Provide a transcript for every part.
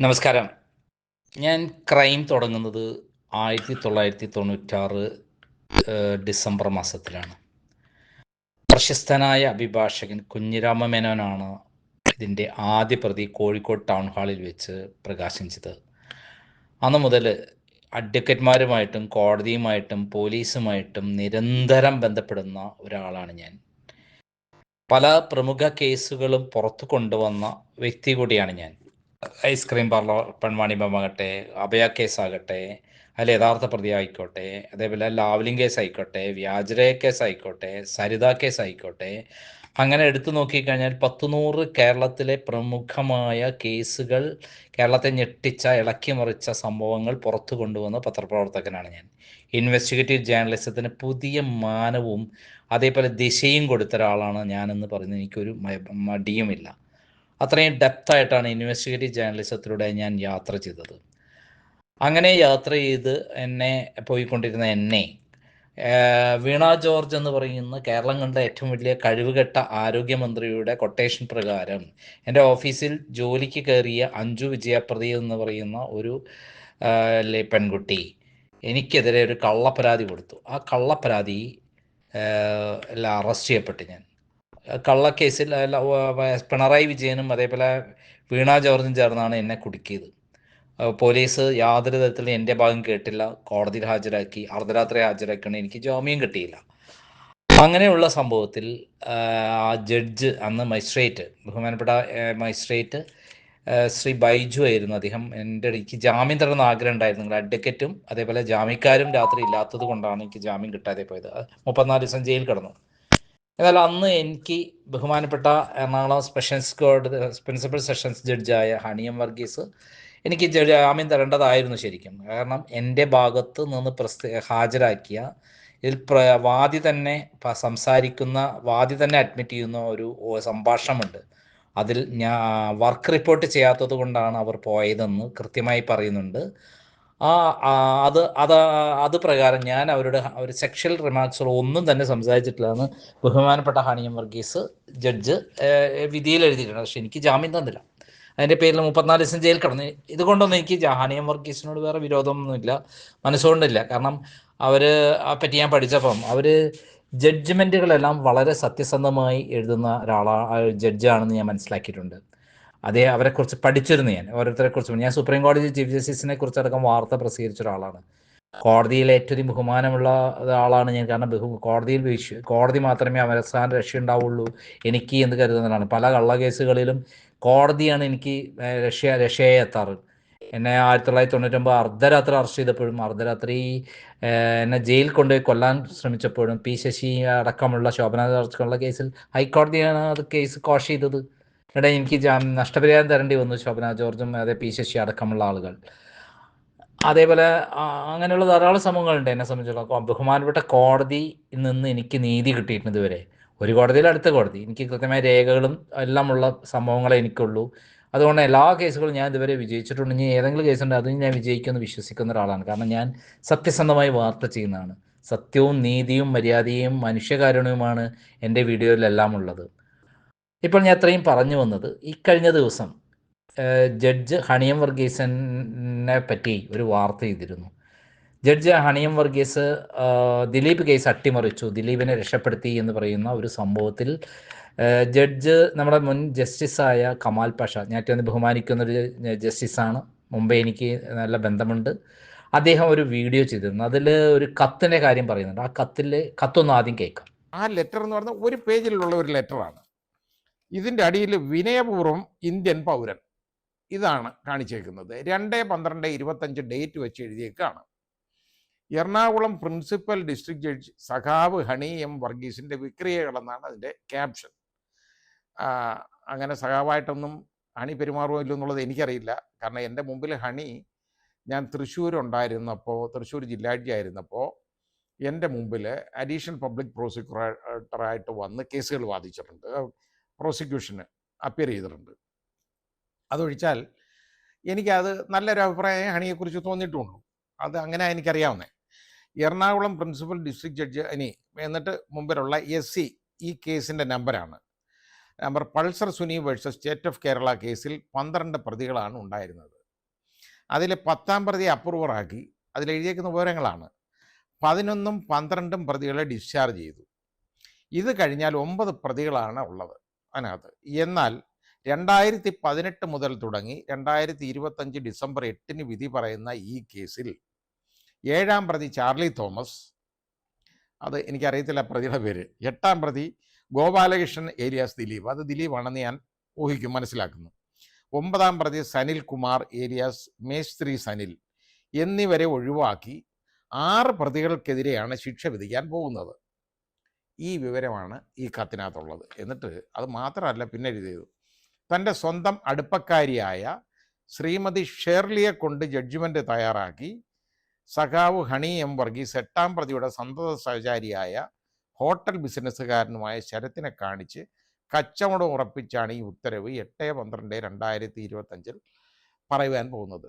നമസ്കാരം. ഞാൻ ക്രൈം തുടങ്ങുന്നത് ആയിരത്തി തൊള്ളായിരത്തി തൊണ്ണൂറ്റാറ് ഡിസംബർ മാസത്തിലാണ്. പ്രശസ്തനായ അഭിഭാഷകൻ കുഞ്ഞിരാമ മേനോനാണ് ഇതിന്റെ ആദ്യ പ്രതി കോഴിക്കോട് ടൗൺ ഹാളിൽ വെച്ച് പ്രകാശിച്ചത് അന്ന് മുതൽ അഡ്വക്കറ്റ്മാരുമായിട്ടും കോടതിയുമായിട്ടും പോലീസുമായിട്ടും നിരന്തരം ബന്ധപ്പെടുന്ന ഒരാളാണ് ഞാൻ. പല പ്രമുഖ കേസുകളും പുറത്തു കൊണ്ടുവന്ന വ്യക്തി കൂടിയാണ് ഞാൻ. ഐസ്ക്രീം പാർലർ പെൺവാണിഭമാകട്ടെ അഭയ കേസാകട്ടെ അതിൽ യഥാർത്ഥ പ്രതി ആയിക്കോട്ടെ അതേപോലെ ലാവ്ലിംഗ് കേസ് ആയിക്കോട്ടെ വ്യാജര കേസ് ആയിക്കോട്ടെ സരിത കേസ് ആയിക്കോട്ടെ അങ്ങനെ എടുത്തു നോക്കിക്കഴിഞ്ഞാൽ പത്തുനൂറ് കേരളത്തിലെ പ്രമുഖമായ കേസുകൾ കേരളത്തെ ഞെട്ടിച്ച ഇളക്കി മറിച്ച സംഭവങ്ങൾ പുറത്തു കൊണ്ടുവന്ന പത്രപ്രവർത്തകനാണ് ഞാൻ. ഇൻവെസ്റ്റിഗേറ്റീവ് ജേർണലിസത്തിന് പുതിയ മാനവും അതേപോലെ ദിശയും കൊടുത്ത ഒരാളാണ് ഞാനെന്ന് പറയുന്നത് എനിക്കൊരു മടിയുമില്ല. അത്രയും ഡെപ്തായിട്ടാണ് ഇൻവെസ്റ്റിഗേറ്റീവ് ജേർണലിസത്തിലൂടെ ഞാൻ യാത്ര ചെയ്തത്. അങ്ങനെ യാത്ര ചെയ്ത് എന്നെ പോയിക്കൊണ്ടിരുന്ന എന്നെ വീണ ജോർജ് എന്ന് പറയുന്ന കേരളം കണ്ട ഏറ്റവും വലിയ കഴിവുകെട്ട ആരോഗ്യമന്ത്രിയുടെ കൊട്ടേഷൻ പ്രകാരം എന്റെ ഓഫീസിൽ ജോലിക്ക് കയറിയ അഞ്ജു വിജയപ്രതി എന്ന് പറയുന്ന ഒരു പെൺകുട്ടി എനിക്കെതിരെ ഒരു കള്ളപ്പരാതി കൊടുത്തു. ആ കള്ളപ്പരാതി എല്ലാം അറസ്റ്റ് ചെയ്യപ്പെട്ടു ഞാൻ. കള്ളക്കേസിൽ പിണറായി വിജയനും അതേപോലെ വീണ ജോർജും ചേർന്നാണ് എന്നെ കുടുക്കിയത്. പോലീസ് യാതൊരു തരത്തിലും എന്റെ ഭാഗം കേട്ടില്ല. കോടതിയിൽ ഹാജരാക്കി അർദ്ധരാത്രി ഹാജരാക്കണം എനിക്ക് ജാമ്യം കിട്ടിയില്ല. അങ്ങനെയുള്ള സംഭവത്തിൽ ആ ജഡ്ജ് അന്ന് മജിസ്ട്രേറ്റ് ബഹുമാനപ്പെട്ട മജിസ്ട്രേറ്റ് ശ്രീ ബൈജു ആയിരുന്നു അദ്ദേഹം. എന്റെ എനിക്ക് ജാമ്യം തരുന്ന ആഗ്രഹം ഉണ്ടായിരുന്നു. അഡ്വക്കറ്റും അതേപോലെ ജാമ്യക്കാരും രാത്രി ഇല്ലാത്തത് കൊണ്ടാണ് എനിക്ക് ജാമ്യം കിട്ടാതെ പോയത്. മുപ്പത്തിനാല് ദിവസം ജയിൽ കിടന്നു. എന്നാൽ അന്ന് എനിക്ക് ബഹുമാനപ്പെട്ട എറണാകുളം സ്പെഷ്യൽ കോടതി പ്രിൻസിപ്പൽ സെഷൻസ് ജഡ്ജായ ഹണിയം വർഗീസ് എനിക്ക് ജാമ്യം തരേണ്ടതായിരുന്നു ശരിക്കും. കാരണം എന്റെ ഭാഗത്ത് നിന്ന് പ്രസ്തു ഹാജരാക്കിയ ഇതിൽ വാദി തന്നെ സംസാരിക്കുന്ന വാദി തന്നെ അഡ്മിറ്റ് ചെയ്യുന്ന ഒരു സംഭാഷണമുണ്ട്. അതിൽ ഞാൻ വർക്ക് റിപ്പോർട്ട് ചെയ്യാത്തത് കൊണ്ടാണ് അവർ പോയതെന്ന് കൃത്യമായി പറയുന്നുണ്ട്. ആ അത് അത് അത് പ്രകാരം ഞാൻ അവരുടെ ഒരു സെക്ഷൽ റിമാർക്സുകൾ ഒന്നും തന്നെ സംസാരിച്ചിട്ടില്ല എന്ന് ബഹുമാനപ്പെട്ട ഹാനിയം വർഗീസ് ജഡ്ജ് വിധിയിൽ എഴുതിയിട്ടുണ്ട്. പക്ഷെ എനിക്ക് ജാമ്യം തന്നില്ല. അതിന്റെ പേരിൽ മുപ്പത്തിനാല് ദിവസം ജയിൽ കിടന്നു. ഇതുകൊണ്ടൊന്നും എനിക്ക് ജഹാനിയം വർഗീസിനോട് വേറെ വിരോധമൊന്നുമില്ല. മനസ്സുകൊണ്ടില്ല. കാരണം അവർ പറ്റി ഞാൻ പഠിച്ചപ്പം അവർ ജഡ്ജ്മെന്റുകളെല്ലാം വളരെ സത്യസന്ധമായി എഴുതുന്ന ഒരാളാ ആ ജഡ്ജാണെന്ന് ഞാൻ മനസ്സിലാക്കിയിട്ടുണ്ട്. അതേ അവരെക്കുറിച്ച് പഠിച്ചിരുന്നു ഞാൻ. ഓരോരുത്തരെ കുറിച്ച് ഞാൻ സുപ്രീം കോടതി ചീഫ് ജസ്റ്റിസിനെ കുറിച്ചടക്കം വാർത്ത പ്രസിദ്ധീകരിച്ച ഒരാളാണ്. കോടതിയിൽ ഏറ്റവും ബഹുമാനമുള്ള ആളാണ് ഞാൻ. കാരണം ബഹു കോടതിയിൽ വിഷു കോടതി മാത്രമേ അവസാന രക്ഷ ഉണ്ടാവുള്ളൂ എനിക്ക് എന്ന് കരുതുന്നതാണ് പല കള്ള കേസുകളിലും കോടതിയാണ് എനിക്ക് രക്ഷ രക്ഷയെ എത്താറ്. എന്നെ ആയിരത്തി തൊള്ളായിരത്തി തൊണ്ണൂറ്റൊമ്പത് അർദ്ധരാത്രി അറസ്റ്റ് ചെയ്തപ്പോഴും അർദ്ധരാത്രി എന്നെ ജയിൽ കൊണ്ടുപോയി കൊല്ലാൻ ശ്രമിച്ചപ്പോഴും പി ശശി അടക്കമുള്ള ശോഭന അടക്കമുള്ള കേസിൽ ഹൈക്കോടതിയാണ് അത് കേസ് കോഷ് ചെയ്തത്. ഇവിടെ എനിക്ക് നഷ്ടപരിഹാരം തരേണ്ടി വന്നു ശോഭന ജോർജും അതേ പി ശശി അടക്കമുള്ള ആളുകൾ. അതേപോലെ അങ്ങനെയുള്ള ധാരാളം സംഭവങ്ങളുണ്ട് എന്നെ സംബന്ധിച്ചിടത്തോളം. ബഹുമാനപ്പെട്ട കോടതി നിന്ന് എനിക്ക് നീതി കിട്ടിയിട്ടുണ്ട് ഇതുവരെ. ഒരു കോടതിയിൽ അടുത്ത കോടതി. എനിക്ക് കൃത്യമായ രേഖകളും എല്ലാം ഉള്ള സംഭവങ്ങളെ എനിക്കുള്ളൂ. അതുകൊണ്ട് എല്ലാ കേസുകളും ഞാൻ ഇതുവരെ വിജയിച്ചിട്ടുണ്ട്. ഇനി ഏതെങ്കിലും കേസുണ്ട് അതും ഞാൻ വിജയിക്കുമെന്ന് വിശ്വസിക്കുന്ന ഒരാളാണ്. കാരണം ഞാൻ സത്യസന്ധമായി വാർത്ത ചെയ്യുന്നതാണ്. സത്യവും നീതിയും മര്യാദയും മനുഷ്യകാരുണ്യവുമാണ് എന്റെ വീഡിയോയിലെല്ലാം ഉള്ളത്. ഇപ്പോൾ ഞാൻ അത്രയും പറഞ്ഞു വന്നത് ഈ കഴിഞ്ഞ ദിവസം ജഡ്ജ് ഹണിയം വർഗീസിനെ പറ്റി ഒരു വാർത്ത ചെയ്തിരുന്നു. ജഡ്ജ് ഹണിയം വർഗീസ് ദിലീപ് കേസ് അട്ടിമറിച്ചു ദിലീപിനെ രക്ഷപ്പെടുത്തി എന്ന് പറയുന്ന ഒരു സംഭവത്തിൽ ജഡ്ജ് നമ്മുടെ മുൻ ജസ്റ്റിസായ കമാൽ പാഷ ഏറ്റവും ബഹുമാനിക്കുന്ന ഒരു ജസ്റ്റിസാണ് മുമ്പേ എനിക്ക് നല്ല ബന്ധമുണ്ട്. അദ്ദേഹം ഒരു വീഡിയോ ചെയ്തിരുന്നു. അതിൽ ഒരു കത്തിന്റെ കാര്യം പറയുന്നുണ്ട്. ആ കത്തിൽ കത്തൊന്ന് ആദ്യം കേൾക്കാം. ആ ലെറ്റർ എന്ന് പറഞ്ഞാൽ ഒരു പേജിലുള്ള ഒരു ലെറ്ററാണ്. ഇതിന്റെ അടിയിൽ വിനയപൂർവം ഇന്ത്യൻ പൗരൻ. ഇതാണ് കാണിച്ചേക്കുന്നത്. രണ്ട് പന്ത്രണ്ട് ഇരുപത്തഞ്ച് ഡേറ്റ് വെച്ച് എഴുതിയേക്കാണ്. എറണാകുളം പ്രിൻസിപ്പൽ ഡിസ്ട്രിക്ട് ജഡ്ജ് സഖാവ് ഹണി എം വർഗീസിന്റെ വിക്രിയകളെന്നാണ് അതിന്റെ ക്യാപ്ഷൻ. അങ്ങനെ സഖാവായിട്ടൊന്നും ഹണി പെരുമാറുമോ എന്നുള്ളത് എനിക്കറിയില്ല. കാരണം എന്റെ മുമ്പിൽ ഹണി ഞാൻ തൃശ്ശൂർ ഉണ്ടായിരുന്നപ്പോൾ തൃശ്ശൂർ ജില്ലാ ജഡ്ജി ആയിരുന്നപ്പോൾ എന്റെ മുമ്പിൽ അഡീഷണൽ പബ്ലിക് പ്രോസിക്യൂട്ടറായിട്ട് വന്ന് കേസുകൾ വാദിച്ചിട്ടുണ്ട്. പ്രോസിക്യൂഷന് അപ്പിയർ ചെയ്തിട്ടുണ്ട്. അതൊഴിച്ചാൽ എനിക്കത് നല്ലൊരു അഭിപ്രായം ഹണിയെക്കുറിച്ച് തോന്നിയിട്ടുള്ളൂ. അത് അങ്ങനെ എനിക്കറിയാവുന്നത് എറണാകുളം പ്രിൻസിപ്പൽ ഡിസ്ട്രിക്ട് ജഡ്ജ് ഇനി എന്നിട്ട് മുമ്പിലുള്ള എസ് സി ഈ കേസിന്റെ നമ്പറാണ് number Pulsar Suni versus state of Kerala കേസിൽ പന്ത്രണ്ട് പ്രതികളാണ് ഉണ്ടായിരുന്നത്. അതിൽ പത്താം പ്രതി അപ്രൂവറാക്കി അതിലെഴുതിയേക്കുന്ന വിവരങ്ങളാണ്. പതിനൊന്നും പന്ത്രണ്ടും പ്രതികളെ ഡിസ്ചാർജ് ചെയ്തു. ഇത് കഴിഞ്ഞാൽ ഒമ്പത് പ്രതികളാണ് ഉള്ളത്. അതിനകത്ത്. എന്നാൽ രണ്ടായിരത്തി പതിനെട്ട് മുതൽ തുടങ്ങി രണ്ടായിരത്തി ഇരുപത്തഞ്ച് ഡിസംബർ എട്ടിന് വിധി പറയുന്ന ഈ കേസിൽ ഏഴാം പ്രതി ചാർലി തോമസ് അത് എനിക്കറിയത്തില്ല പ്രതിയുടെ പേര്. എട്ടാം പ്രതി ഗോപാലകൃഷ്ണൻ ഏലിയാസ് ദിലീപ്. അത് ദിലീപാണെന്ന് ഞാൻ ഊഹിക്കും മനസ്സിലാക്കുന്നു. ഒമ്പതാം പ്രതി സനിൽ കുമാർ ഏരിയാസ് മേസ്ത്രി സനിൽ എന്നിവരെ ഒഴിവാക്കി ആറ് പ്രതികൾക്കെതിരെയാണ് ശിക്ഷ വിധിക്കാൻ പോകുന്നത്. ഈ വിവരമാണ് ഈ കത്തിനകത്തുള്ളത്. എന്നിട്ട് അത് മാത്രമല്ല പിന്നെ എഴുതിയത് തന്റെ സ്വന്തം അടുപ്പക്കാരിയായ ശ്രീമതി ഷേർലിയെ കൊണ്ട് ജഡ്ജിമെന്റ് തയ്യാറാക്കി. സഖാവ് ഹണി എം വർഗീസ് എട്ടാം പ്രതിയുടെ സന്തത സഹചാരിയായ ഹോട്ടൽ ബിസിനസ്സുകാരനുമായ ശരത്തിനെ കാണിച്ച് കച്ചവടം ഉറപ്പിച്ചാണ് ഈ ഉത്തരവ് എട്ട് പന്ത്രണ്ട് രണ്ടായിരത്തി ഇരുപത്തഞ്ചിൽ പറയുവാൻ പോകുന്നത്.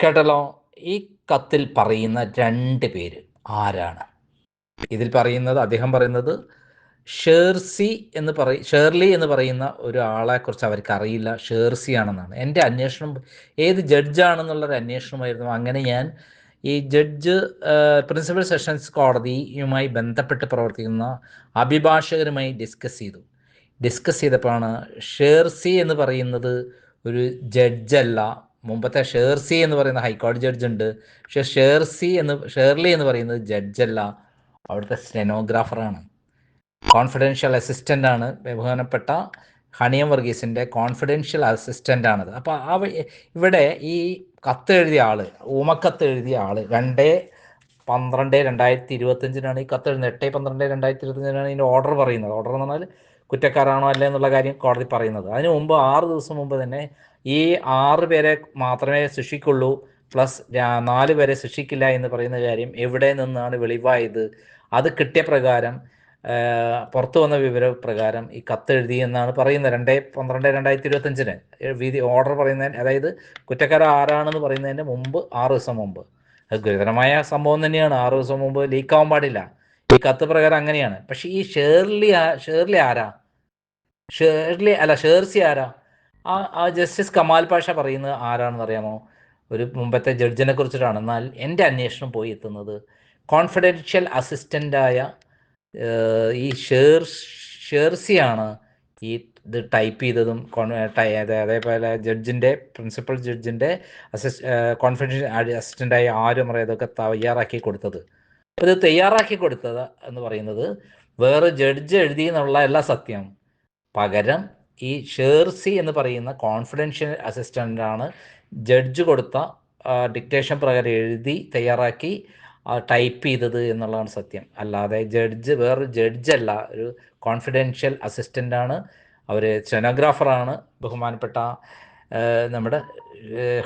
കേട്ടല്ലോ? ഈ കത്തിൽ പറയുന്ന രണ്ട് പേര് ആരാണ്? ഇതിൽ പറയുന്നത് അദ്ദേഹം പറയുന്നത് ഷേർസി എന്ന് പറ ഷേർലി എന്ന് പറയുന്ന ഒരാളെ കുറിച്ച് അവർക്ക് അറിയില്ല. ഷേർസി ആണെന്നാണ്. എന്റെ അന്വേഷണം ഏത് ജഡ്ജാണെന്നുള്ളൊരു അന്വേഷണമായിരുന്നു. അങ്ങനെ ഞാൻ ഈ ജഡ്ജ് പ്രിൻസിപ്പൽ സെഷൻസ് കോടതിയുമായി ബന്ധപ്പെട്ട് പ്രവർത്തിക്കുന്ന അഭിഭാഷകരുമായി ഡിസ്കസ് ചെയ്തു. ഡിസ്കസ് ചെയ്തപ്പോഴാണ് ഷേർസി എന്ന് പറയുന്നത് ഒരു ജഡ്ജല്ല. മുമ്പത്തെ ഷേർസി എന്ന് പറയുന്ന ഹൈക്കോടതി ജഡ്ജ് ഉണ്ട് പക്ഷെ ഷേർസി എന്ന് ഷേർലി എന്ന് പറയുന്നത് ജഡ്ജല്ല. അവിടുത്തെ സ്റ്റെനോഗ്രാഫറാണ് കോൺഫിഡൻഷ്യൽ അസിസ്റ്റന്റ് ആണ് ബഹുമാനപ്പെട്ട ഹണിയം വർഗീസിന്റെ കോൺഫിഡൻഷ്യൽ അസിസ്റ്റന്റ് ആണത്. അപ്പോൾ ആ ഇവിടെ ഈ കത്ത് എഴുതിയ ആൾ ഊമക്കത്ത് എഴുതിയ ആൾ രണ്ട് പന്ത്രണ്ട് രണ്ടായിരത്തി ഇരുപത്തഞ്ചിനാണ് ഈ കത്ത് എഴുതുന്നത്. എട്ട് പന്ത്രണ്ട് രണ്ടായിരത്തി ഇരുപത്തഞ്ചിനാണ് ഇതിന്റെ ഓർഡർ പറയുന്നത്. ഓർഡർ എന്ന് പറഞ്ഞാൽ കുറ്റക്കാരാണോ അല്ലേ എന്നുള്ള കാര്യം കോടതി പറയുന്നത്. അതിന് മുമ്പ് ആറ് ദിവസം മുമ്പ് തന്നെ ഈ ആറ് പേരെ മാത്രമേ ശിക്ഷിക്കുള്ളൂ. പ്ലസ് നാല് പേരെ ശിക്ഷിക്കില്ല എന്ന് പറയുന്ന കാര്യം എവിടെ നിന്നാണ് വെളിവായത്? അത് കിട്ടിയ പ്രകാരം പുറത്തു വന്ന വിവര പ്രകാരം ഈ കത്ത് എഴുതി എന്നാണ് പറയുന്നത്. രണ്ടേ പന്ത്രണ്ട് രണ്ടായിരത്തി ഇരുപത്തഞ്ചിന് വിധി ഓർഡർ പറയുന്നതിന് അതായത് കുറ്റക്കാരൻ ആരാണെന്ന് പറയുന്നതിന് മുമ്പ് ആറ് ദിവസം മുമ്പ്. അത് ഗുരുതരമായ സംഭവം തന്നെയാണ്. ആറ് ദിവസം മുമ്പ് ലീക്കാവാൻ പാടില്ല. ഈ കത്ത് പ്രകാരം അങ്ങനെയാണ്. പക്ഷെ ഈ ഷേർലി ഷേർലി ആരാ? ഷേർലി അല്ല ഷേർസി ആരാ? ആ ജസ്റ്റിസ് കമാൽ പാഷ പറയുന്നത് ആരാണെന്ന് അറിയാമോ? ഒരു മുമ്പത്തെ ജഡ്ജിനെ കുറിച്ചിട്ടാണ്. എന്നാൽ എന്റെ അന്വേഷണം പോയി എത്തുന്നത് കോൺഫിഡൻഷ്യൽ അസിസ്റ്റന്റായ ഈ ഷേർ ഷേർസിയാണ് ഈ ഇത് ടൈപ്പ് ചെയ്തതും അതേപോലെ ജഡ്ജിന്റെ പ്രിൻസിപ്പൽ ജഡ്ജിന്റെ അസിസ്റ്റ് കോൺഫിഡൻഷ്യൽ അസിസ്റ്റന്റായ ആരും ഇതൊക്കെ തയ്യാറാക്കി കൊടുത്തത്. ഇത് തയ്യാറാക്കി കൊടുത്തത് എന്ന് പറയുന്നത് വേറെ ജഡ്ജ് എഴുതി എന്നുള്ള എല്ലാ സത്യം. പകരം ഈ ഷേർസി എന്ന് പറയുന്ന കോൺഫിഡൻഷ്യൽ അസിസ്റ്റന്റാണ് ജഡ്ജ് കൊടുത്ത ഡിക്റ്റേഷൻ പ്രകാരം എഴുതി തയ്യാറാക്കി ടൈപ്പ് ചെയ്തത് എന്നുള്ളതാണ് സത്യം. അല്ലാതെ ജഡ്ജ് വേറൊരു ജഡ്ജല്ല ഒരു കോൺഫിഡൻഷ്യൽ അസിസ്റ്റന്റാണ് അവർ സെനോഗ്രാഫറാണ് ബഹുമാനപ്പെട്ട നമ്മുടെ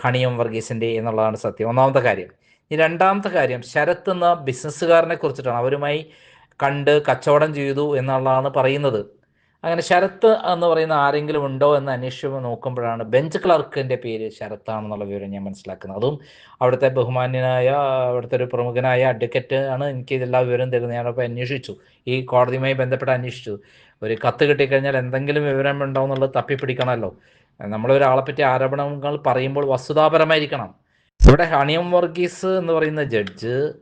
ഹണിയം വർഗീസിന്റെ എന്നുള്ളതാണ് സത്യം. ഒന്നാമത്തെ കാര്യം. ഈ രണ്ടാമത്തെ കാര്യം ശരത്ത് എന്ന ബിസിനസ്സുകാരനെ കുറിച്ചിട്ടാണ് അവരുമായി കണ്ട് കച്ചവടം ചെയ്തു എന്നുള്ളതാണ് പറയുന്നത്. അങ്ങനെ ശരത്ത് എന്ന് പറയുന്ന ആരെങ്കിലും ഉണ്ടോ എന്ന് അന്വേഷിച്ച് നോക്കുമ്പോഴാണ് ബെഞ്ച് ക്ലർക്കിന്റെ പേര് ശരത്താണെന്നുള്ള വിവരം ഞാൻ മനസ്സിലാക്കുന്നത്. അതും അവിടുത്തെ ബഹുമാന്യനായ അവിടുത്തെ ഒരു പ്രമുഖനായ അഡ്വക്കറ്റ് ആണ് എനിക്ക് ഇതെല്ലാ വിവരം തരുന്നത്. ഞാനപ്പോൾ അന്വേഷിച്ചു. ഈ കോടതിയുമായി ബന്ധപ്പെട്ട് അന്വേഷിച്ചു. ഒരു കത്ത് കിട്ടിക്കഴിഞ്ഞാൽ എന്തെങ്കിലും വിവരം ഉണ്ടോ എന്നുള്ളത് തപ്പിപ്പിടിക്കണമല്ലോ. നമ്മളൊരാളെ പറ്റി ആരോപണങ്ങൾ പറയുമ്പോൾ വസ്തുതാപരമായിരിക്കണം. ഇവിടെ ഹണിയം വർഗീസ് എന്ന് പറയുന്ന ജഡ്ജ്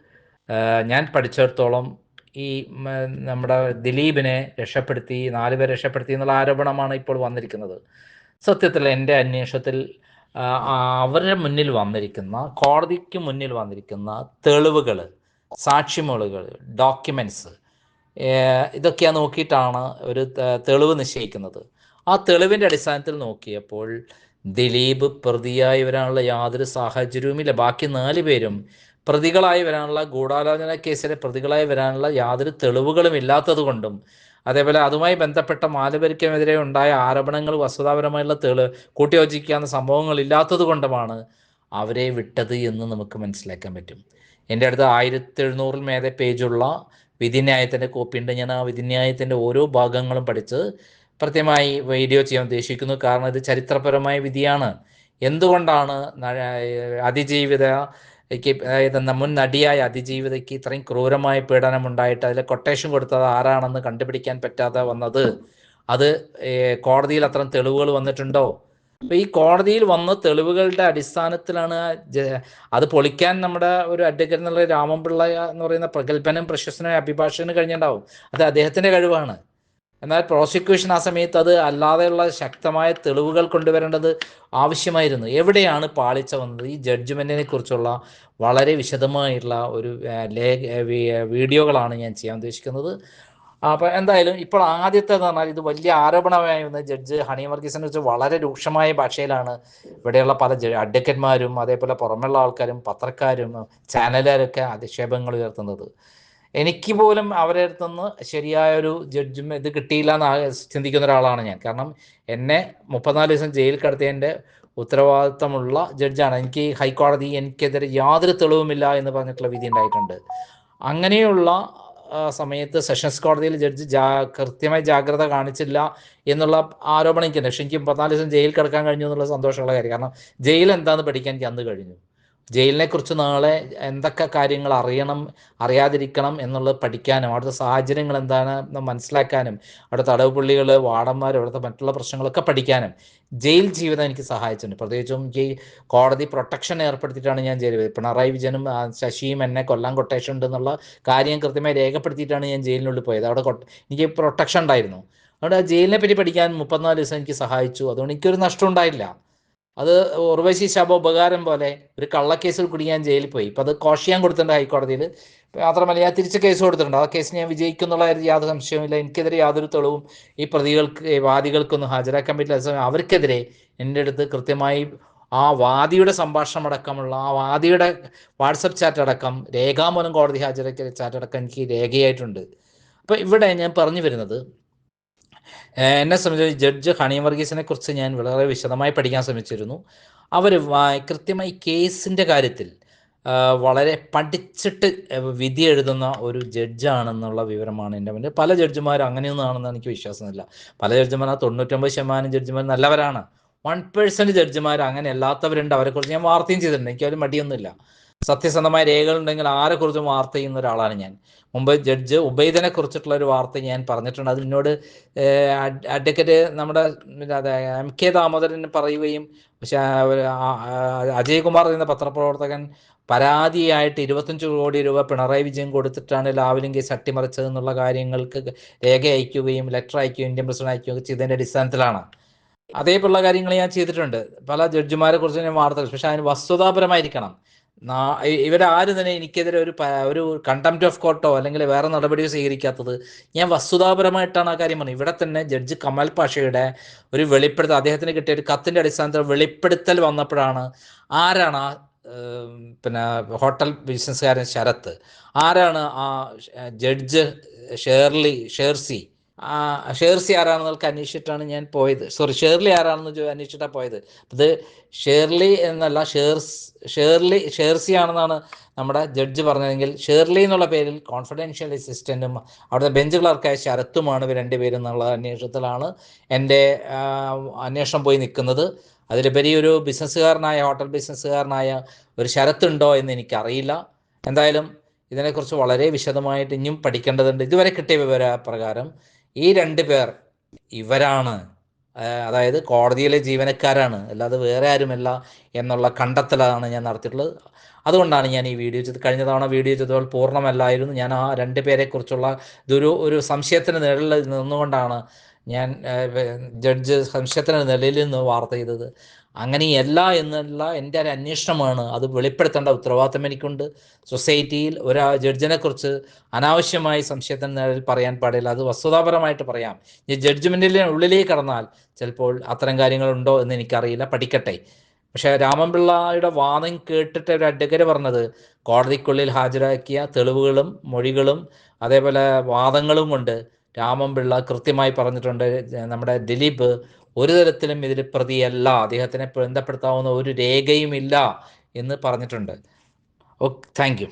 ഞാൻ പഠിച്ചിടത്തോളം ഈ നമ്മുടെ ദിലീപിനെ രക്ഷപ്പെടുത്തി നാലുപേരെ രക്ഷപ്പെടുത്തി എന്നുള്ള ആരോപണമാണ് ഇപ്പോൾ വന്നിരിക്കുന്നത്. സത്യത്തിൽ എന്റെ അന്വേഷണത്തിൽ അവരുടെ മുന്നിൽ വന്നിരിക്കുന്ന കോടതിക്ക് മുന്നിൽ വന്നിരിക്കുന്ന തെളിവുകൾ സാക്ഷിമൊഴികൾ ഡോക്യുമെന്റ്സ് ഇതൊക്കെ നോക്കിയിട്ടാണ് ഒരു തെളിവ് നിശ്ചയിക്കുന്നത്. ആ തെളിവിന്റെ അടിസ്ഥാനത്തിൽ നോക്കിയപ്പോൾ ദിലീപ് പ്രതിയായി വരാനുള്ള യാതൊരു സാഹചര്യവുമില്ല. ബാക്കി നാല് പേരും പ്രതികളായി വരാനുള്ള ഗൂഢാലോചന കേസിലെ പ്രതികളായി വരാനുള്ള യാതൊരു തെളിവുകളും ഇല്ലാത്തത് കൊണ്ടും അതേപോലെ അതുമായി ബന്ധപ്പെട്ട മാലപരിക്കുമെതിരെ ഉണ്ടായ ആരോപണങ്ങൾ വസ്തുതാപരമായുള്ള തെളി കൂട്ടിയോജിക്കാവുന്ന സംഭവങ്ങൾ ഇല്ലാത്തത് കൊണ്ടുമാണ് അവരെ വിട്ടത് എന്ന് നമുക്ക് മനസ്സിലാക്കാൻ പറ്റും. എന്റെ അടുത്ത് ആയിരത്തി എഴുന്നൂറിൽ മേലെ പേജുള്ള വിധിന്യായത്തിന്റെ കോപ്പിയുണ്ട്. ഞാൻ ആ വിധിന്യായത്തിന്റെ ഓരോ ഭാഗങ്ങളും പഠിച്ച് കൃത്യമായി വീഡിയോ ചെയ്യാൻ ഉദ്ദേശിക്കുന്നു. കാരണം ഇത് ചരിത്രപരമായ വിധിയാണ്. എന്തുകൊണ്ടാണ് അതിജീവിത ക്ക് അതായത് ന- മുൻ നടിയായ അതിജീവിതയ്ക്ക് ഇത്രയും ക്രൂരമായ പീഡനം ഉണ്ടായിട്ട് അതിൽ കൊട്ടേഷൻ കൊടുത്തത് ആരാണെന്ന് കണ്ടുപിടിക്കാൻ പറ്റാതെ വന്നത്? അത് കോടതിയിൽ അത്തരം തെളിവുകൾ വന്നിട്ടുണ്ടോ? അപ്പൊ ഈ കോടതിയിൽ വന്ന തെളിവുകളുടെ അടിസ്ഥാനത്തിലാണ് അത് പൊളിക്കാൻ നമ്മുടെ ഒരു അഡ്വക്കേറ്റ് എന്നുള്ള രാമൻപിള്ള എന്ന് പറയുന്ന പ്രഗത്ഭനും പ്രശസ്തനായ അഭിഭാഷകനും കഴിഞ്ഞിട്ടുണ്ടാവും. അത് അദ്ദേഹത്തിന്റെ കഴിവാണ്. എന്നാൽ പ്രോസിക്യൂഷൻ ആ സമയത്ത് അത് അല്ലാതെയുള്ള ശക്തമായ തെളിവുകൾ കൊണ്ടുവരേണ്ടത് ആവശ്യമായിരുന്നു. എവിടെയാണ് പാളിച്ച വന്നത്? ഈ ജഡ്ജ്മെന്റിനെ കുറിച്ചുള്ള വളരെ വിശദമായിട്ടുള്ള ഒരു വീഡിയോകളാണ് ഞാൻ ചെയ്യാൻ ഉദ്ദേശിക്കുന്നത്. അപ്പോൾ എന്തായാലും ഇപ്പോൾ ആദ്യത്തെ എന്ന് പറഞ്ഞാൽ ഇത് വലിയ ആരോപണമായി വന്ന ജഡ്ജ് ഹണി വർഗീസിനെ കുറിച്ച് വളരെ രൂക്ഷമായ ഭാഷയിലാണ് ഇവിടെയുള്ള പല അഡ്വക്കേറ്റ്മാരും അതേപോലെ പുറമെയുള്ള ആൾക്കാരും പത്രക്കാരും ചാനലുകാരൊക്കെ അധിക്ഷേപങ്ങൾ ഉയർത്തുന്നത്. എനിക്ക് പോലും അവരെ അടുത്തുനിന്ന് ശരിയായ ഒരു ജഡ്ജ്മെന്റ് ഇത് കിട്ടിയില്ല എന്ന് ചിന്തിക്കുന്ന ഒരാളാണ് ഞാൻ. കാരണം എന്നെ മുപ്പത്തിനാല് ദിവസം ജയിലിൽ കടത്തിയതിന്റെ ഉത്തരവാദിത്തമുള്ള ജഡ്ജാണ് എനിക്ക് ഹൈക്കോടതി എനിക്കെതിരെ യാതൊരു തെളിവുമില്ല എന്ന് പറഞ്ഞിട്ടുള്ള വിധി ഉണ്ടായിട്ടുണ്ട്. അങ്ങനെയുള്ള സമയത്ത് സെഷൻസ് കോടതിയിൽ ജഡ്ജ് ജാ കൃത്യമായി ജാഗ്രത കാണിച്ചില്ല എന്നുള്ള ആരോപണം എനിക്കുണ്ട്. പക്ഷെ എനിക്ക് മുപ്പത്തിനാല് ദിവസം ജയിലിൽ കിടക്കാൻ കഴിഞ്ഞു എന്നുള്ള സന്തോഷമുള്ള കാര്യം. കാരണം ജയിൽ എന്താണെന്ന് പഠിക്കാൻ എനിക്ക് അന്ന് കഴിഞ്ഞു. ജയിലിനെ കുറിച്ച് നാളെ എന്തൊക്കെ കാര്യങ്ങൾ അറിയണം അറിയാതിരിക്കണം എന്നുള്ളത് പഠിക്കാനും അവിടുത്തെ സാഹചര്യങ്ങൾ എന്താണ് മനസ്സിലാക്കാനും അവിടുത്തെ തടവ് പുള്ളികൾ വാർഡന്മാർ അവിടുത്തെ മറ്റുള്ള പ്രശ്നങ്ങളൊക്കെ പഠിക്കാനും ജയിൽ ജീവിതം എനിക്ക് സഹായിച്ചിട്ടുണ്ട്. പ്രത്യേകിച്ചും എനിക്ക് കോടതി പ്രൊട്ടക്ഷൻ ഏർപ്പെടുത്തിയിട്ടാണ് ഞാൻ ജയിലിൽ. പിണറായി വിജയനും ശശിയും എന്നെ കൊല്ലാൻ കൊട്ടേഷൻ ഉണ്ടെന്നുള്ള കാര്യം കൃത്യമായി രേഖപ്പെടുത്തിയിട്ടാണ് ഞാൻ ജയിലിനുള്ളിൽ പോയത്. അവിടെ എനിക്ക് പ്രൊട്ടക്ഷൻ ഉണ്ടായിരുന്നു. അതുകൊണ്ട് ആ ജയിലിനെ പറ്റി പഠിക്കാൻ മുപ്പത്തിനാല് ദിവസം എനിക്ക് സഹായിച്ചു. അതുകൊണ്ട് എനിക്കൊരു നഷ്ടം ഉണ്ടായില്ല. അത് ഉർവശി ഉപകാരം പോലെ ഒരു കള്ളക്കേസിൽ കൂടി ഞാൻ ജയിലിൽ പോയി. ഇപ്പം അത് കോഷിയാൻ കൊടുത്തിട്ടുണ്ട് ഹൈക്കോടതിയിൽ. മാത്രമല്ല ഞാൻ തിരിച്ച് കേസ് കൊടുത്തിട്ടുണ്ട്. ആ കേസ് ഞാൻ വിജയിക്കും എന്നുള്ള കാര്യത്തിൽ യാതൊരു സംശയവുമില്ല. എനിക്കെതിരെ യാതൊരു തെളിവും ഈ പ്രതികൾക്ക് വാദികൾക്കൊന്നും ഹാജരാക്കാൻ പറ്റില്ല. അതേസമയം അവർക്കെതിരെ എന്റെ അടുത്ത് കൃത്യമായി ആ വാദിയുടെ സംഭാഷണം അടക്കമുള്ള ആ വാദിയുടെ വാട്സപ്പ് ചാറ്റ് അടക്കം രേഖാമൂലം കോടതി ഹാജരാക്കിയ ചാറ്റ് അടക്കം എനിക്ക് രേഖയായിട്ടുണ്ട്. അപ്പോൾ ഇവിടെ ഞാൻ പറഞ്ഞു വരുന്നത് എന്നെ സംബന്ധിച്ച് ജഡ്ജ് ഹണി വർഗീസിനെ കുറിച്ച് ഞാൻ വളരെ വിശദമായി പഠിക്കാൻ ശ്രമിച്ചിരുന്നു. അവർ കൃത്യമായി കേസിന്റെ കാര്യത്തിൽ വളരെ പഠിച്ചിട്ട് വിധി എഴുതുന്ന ഒരു ജഡ്ജാണെന്നുള്ള വിവരമാണ് എന്റെ മുന്നിൽ. പല ജഡ്ജിമാരും അങ്ങനെയൊന്നും ആണെന്ന് എനിക്ക് വിശ്വാസമില്ല പല ജഡ്ജിമാർ തൊണ്ണൂറ്റൊമ്പത് ശതമാനം ജഡ്ജിമാർ നല്ലവരാണ്. വൺ പേഴ്സന്റ് ജഡ്ജിമാർ അങ്ങനെ അല്ലാത്തവരുണ്ട്. അവരെക്കുറിച്ച് ഞാൻ വാർത്തയും ചെയ്തിട്ടുണ്ട്. എനിക്ക് അവർ മടിയൊന്നുമില്ല. സത്യസന്ധമായ രേഖകളുണ്ടെങ്കിൽ ആരെക്കുറിച്ചും വാർത്ത ചെയ്യുന്ന ഒരാളാണ് ഞാൻ. മുമ്പ് ജഡ്ജ് ഉബൈദിനെ കുറിച്ചിട്ടുള്ള ഒരു വാർത്ത ഞാൻ പറഞ്ഞിട്ടുണ്ട്. അത് എന്നോട് അഡ്വക്കേറ്റ് നമ്മുടെ എം കെ ദാമോദരൻ പറയുകയും പക്ഷെ അവർ ആ- ആ- അജയ് കുമാർ എന്ന പത്രപ്രവർത്തകൻ പരാതിയായിട്ട് ഇരുപത്തഞ്ച് കോടി രൂപ പിണറായി വിജയൻ കൊടുത്തിട്ടാണ് ലാവലിംഗ് കേസ് എന്നുള്ള കാര്യങ്ങൾക്ക് രേഖ അയക്കുകയും ലെറ്റർ അയക്കുകയും ഇന്ത്യൻ പ്രസിഡന്റ് അയക്കുകയും ചെയ്തതിന്റെ അടിസ്ഥാനത്തിലാണ്. അതേപോലുള്ള കാര്യങ്ങൾ ഞാൻ ചെയ്തിട്ടുണ്ട്. പല ജഡ്ജിമാരെ കുറിച്ച് ഞാൻ വാർത്തകൾ പക്ഷെ അതിന് വസ്തുതാപരമായിരിക്കണം. ഇവരാരും തന്നെ എനിക്കെതിരെ ഒരു ഒരു കണ്ടംപ്റ്റ് ഓഫ് കോർട്ടോ അല്ലെങ്കിൽ വേറെ നടപടിയോ സ്വീകരിക്കാത്തത്. ഞാൻ വസ്തുതാപരമായിട്ടാണ് ആ കാര്യം പറഞ്ഞത്. ഇവിടെ തന്നെ ജഡ്ജ് കമൽ പാഷയുടെ ഒരു വെളിപ്പെടുത്തൽ അദ്ദേഹത്തിന് കിട്ടിയ ഒരു കത്തിന്റെ അടിസ്ഥാനത്തിൽ വെളിപ്പെടുത്തൽ വന്നപ്പോഴാണ് ആരാണ് ആ പിന്നെ ഹോട്ടൽ ബിസിനസ്സുകാരൻ ശരത്ത്? ആരാണ് ആ ജഡ്ജ് ഷേർലി ഷേർസി ആ ഷേർസി ആരാണെന്നൊക്കെ അന്വേഷിച്ചിട്ടാണ് ഞാൻ പോയത്. സോറി ഷേർലി ആരാണെന്ന് അന്വേഷിച്ചിട്ടാണ് പോയത്. ഇത് ഷേർലി എന്നല്ല ഷേർസ് ഷേർലി ഷേർസി ആണെന്നാണ് നമ്മുടെ ജഡ്ജ് പറഞ്ഞതെങ്കിൽ ഷേർലി എന്നുള്ള പേരിൽ കോൺഫിഡൻഷ്യൽ അസിസ്റ്റന്റും അവിടുത്തെ ബെഞ്ച് ക്ലർക്കായ ശരത്തുമാണ് ഇവർ രണ്ടുപേരും എന്നുള്ള അന്വേഷണത്തിലാണ് എന്റെ അന്വേഷണം പോയി നിൽക്കുന്നത്. അതിലുപരി ഒരു ബിസിനസ്സുകാരനായ ഹോട്ടൽ ബിസിനസ്സുകാരനായ ഒരു ശരത്തുണ്ടോ എന്ന് എനിക്കറിയില്ല. എന്തായാലും ഇതിനെക്കുറിച്ച് വളരെ വിശദമായിട്ട് ഇനിയും പഠിക്കേണ്ടതുണ്ട്. ഇതുവരെ കിട്ടിയ വിവര പ്രകാരം ഈ രണ്ട് പേർ ഇവരാണ് അതായത് കോടതിയിലെ ജീവനക്കാരാണ് അല്ലാതെ വേറെ ആരുമല്ല എന്നുള്ള കണ്ടെത്തലാണ് ഞാൻ നടത്തിയിട്ടുള്ളത്. അതുകൊണ്ടാണ് ഞാൻ ഈ വീഡിയോ ചെയ്ത് കഴിഞ്ഞ തവണ വീഡിയോ ചെയ്തപ്പോൾ പൂർണമല്ലായിരുന്നു. ഞാൻ ആ രണ്ട് പേരെക്കുറിച്ചുള്ള ഇതൊരു ഒരു സംശയത്തിന് നിഴലിൽ നിന്നുകൊണ്ടാണ് ഞാൻ ജഡ്ജ് സംശയത്തിന് നിലയിൽ നിന്ന് വാർത്ത ചെയ്തത്. അങ്ങനെയല്ല എന്നുള്ള എന്റെ ഒരു അന്വേഷണമാണ് അത് വെളിപ്പെടുത്തേണ്ട ഉത്തരവാദിത്തം എനിക്കുണ്ട്. സൊസൈറ്റിയിൽ ഒരു ജഡ്ജിനെ കുറിച്ച് അനാവശ്യമായി സംശയത്തിന് നിലയിൽ പറയാൻ പാടില്ല. അത് വസ്തുതാപരമായിട്ട് പറയാം. ഈ ജഡ്ജ്മെന്റിന്റെ ഉള്ളിലേക്ക് കടന്നാൽ ചിലപ്പോൾ അത്തരം കാര്യങ്ങളുണ്ടോ എന്ന് എനിക്കറിയില്ല. പഠിക്കട്ടെ. പക്ഷേ രാമൻപിള്ളയുടെ വാദം കേട്ടിട്ട് ഒരു അഡ്വക്കേറ്റ് പറഞ്ഞത് കോടതിക്കുള്ളിൽ ഹാജരാക്കിയ തെളിവുകളും മൊഴികളും അതേപോലെ വാദങ്ങളും കൊണ്ട് രാമൻപിള്ള കൃത്യമായി പറഞ്ഞിട്ടുണ്ട് നമ്മുടെ ദിലീപ് ഒരു തരത്തിലും ഇതിൽ പ്രതിയല്ല. അദ്ദേഹത്തിനെ ബന്ധപ്പെടുത്താവുന്ന ഒരു രേഖയും ഇല്ല എന്ന് പറഞ്ഞിട്ടുണ്ട്. ഓ താങ്ക്